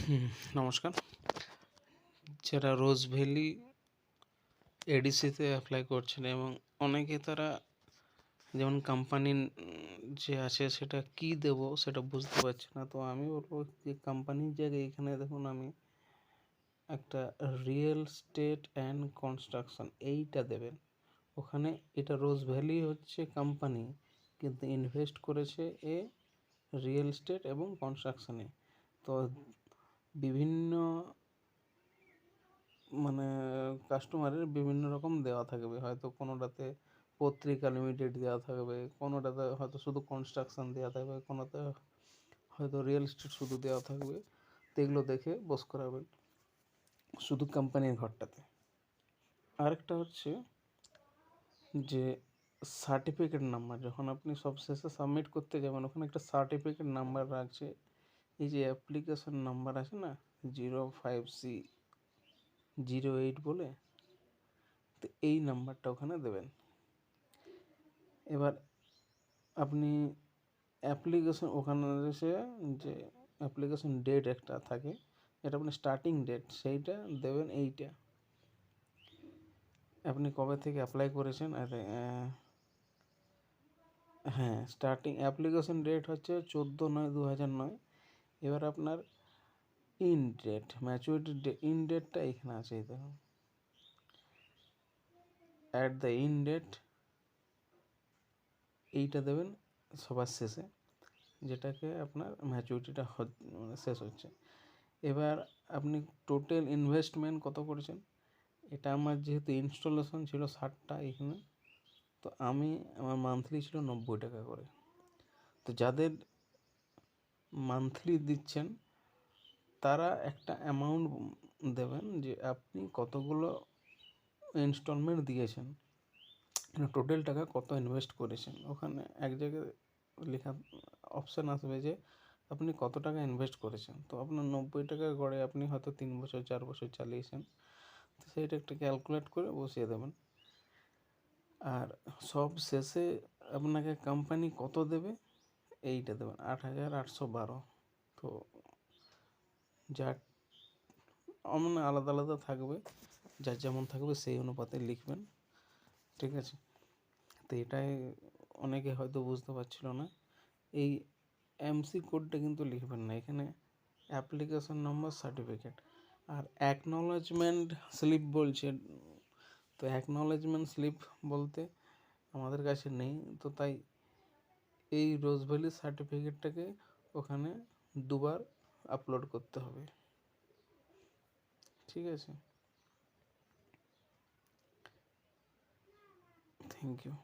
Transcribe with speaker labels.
Speaker 1: নমস্কার। যারা রোজ valley এডিসিতে apply করছেন এবং অনেকে তারা যেমন কোম্পানি যে আছে সেটা কি দেব সেটা বুঝতে পারছে না। তো আমি বলব যে কোম্পানির জায়গায় এখানে দেখুন আমি একটা রিয়েল স্টেট অ্যান্ড কনস্ট্রাকশন এইটা দেবেন। ওখানে এটা রোজ ভ্যালি হচ্ছে কোম্পানি কিন্তু ইনভেস্ট করেছে এ রিয়েল স্টেট এবং কনস্ট্রাকশনে তো বিভিন্ন মানে কাস্টমারের বিভিন্ন রকম দেওয়া থাকবে। হয়তো কোনোটাতে পত্রিকা লিমিটেড দেওয়া থাকবে, কোনোটাতে হয়তো শুধু কনস্ট্রাকশন দেওয়া থাকবে, কোনোতে হয়তো রিয়েল এস্টেট শুধু দেওয়া থাকবে। এগুলো দেখে বস করাবেন শুধু কোম্পানির ঘরটাতে। আরেকটা হচ্ছে যে সার্টিফিকেট নাম্বার যখন আপনি সব শেষে সাবমিট করতে যাবেন, ওখানে একটা সার্টিফিকেট নাম্বার রাখছে। এই যে অ্যাপ্লিকেশন নাম্বার আছে না zero five C zero eight বলে, তো এই নাম্বারটা ওখানে দেবেন। এবার আপনি অ্যাপ্লিকেশন ওখানে এসে যে অ্যাপ্লিকেশন ডেট একটা থাকে এটা আপনি স্টার্টিং ডেট সেইটা দেবেন এইটা। আপনি কবে থেকে অ্যাপ্লাই করেছেন? আর হ্যাঁ স্টার্টিং অ্যাপ্লিকেশন ডেট হচ্ছে চোদ্দ নয় দু হাজার নয়। এবার আপনার in date maturity day in ডেটটা এখানে আছে দেখুন। অ্যাট দ্য ইন ডেট এইটা দেবেন সবার শেষে, যেটাকে আপনার ম্যাচুরিটিটা মানে শেষ হচ্ছে। এবার আপনি টোটাল ইনভেস্টমেন্ট কত করেছেন? এটা আমার যেহেতু ইনস্টলেশন ছিল ষাটটা এখানে, তো আমি, আমার মান্থলি ছিল নব্বই টাকা করে। তো যাদের মান্থলি দিচ্ছেন, তারা একটা অ্যামাউন্ট দেবেন যে আপনি কতগুলো ইনস্টলমেন্ট দিয়েছেন। টোটাল মানে টাকা কত ইনভেস্ট করেছেন। ওখানে এক জায়গায় লেখা অপশান আসবে যে আপনি কত টাকা ইনভেস্ট করেছেন। তো আপনার নব্বই টাকার গড়ে আপনি হয়তো তিন বছর, চার বছর চালিয়েছেন। তো সেইটা একটা ক্যালকুলেট করে বসিয়ে দেবেন। আর সব শেষে আপনাকে কোম্পানি কত দেবে? এইটা দেবেন আট হাজার আটশো বারো। তো যার মানে আলাদা আলাদা থাকবে, যার যেমন থাকবে সেই অনুপাতে লিখবেন, ঠিক আছে? তো এটাই অনেকে হয়তো বুঝতে পারছিল না। এই এমসি কোডটা কিন্তু লিখবেন না, এখানে অ্যাপ্লিকেশন নম্বর সার্টিফিকেট আর অ্যাকনলেজমেন্ট স্লিপ বলছে। তো অ্যাকনলেজমেন্ট স্লিপ বলতে আমাদের কাছে নেই, তো তাই এই রোজ ভ্যালি সার্টিফিকেটটাকে ওখানে দুবার আপলোড করতে হবে। ঠিক আছে? Thank you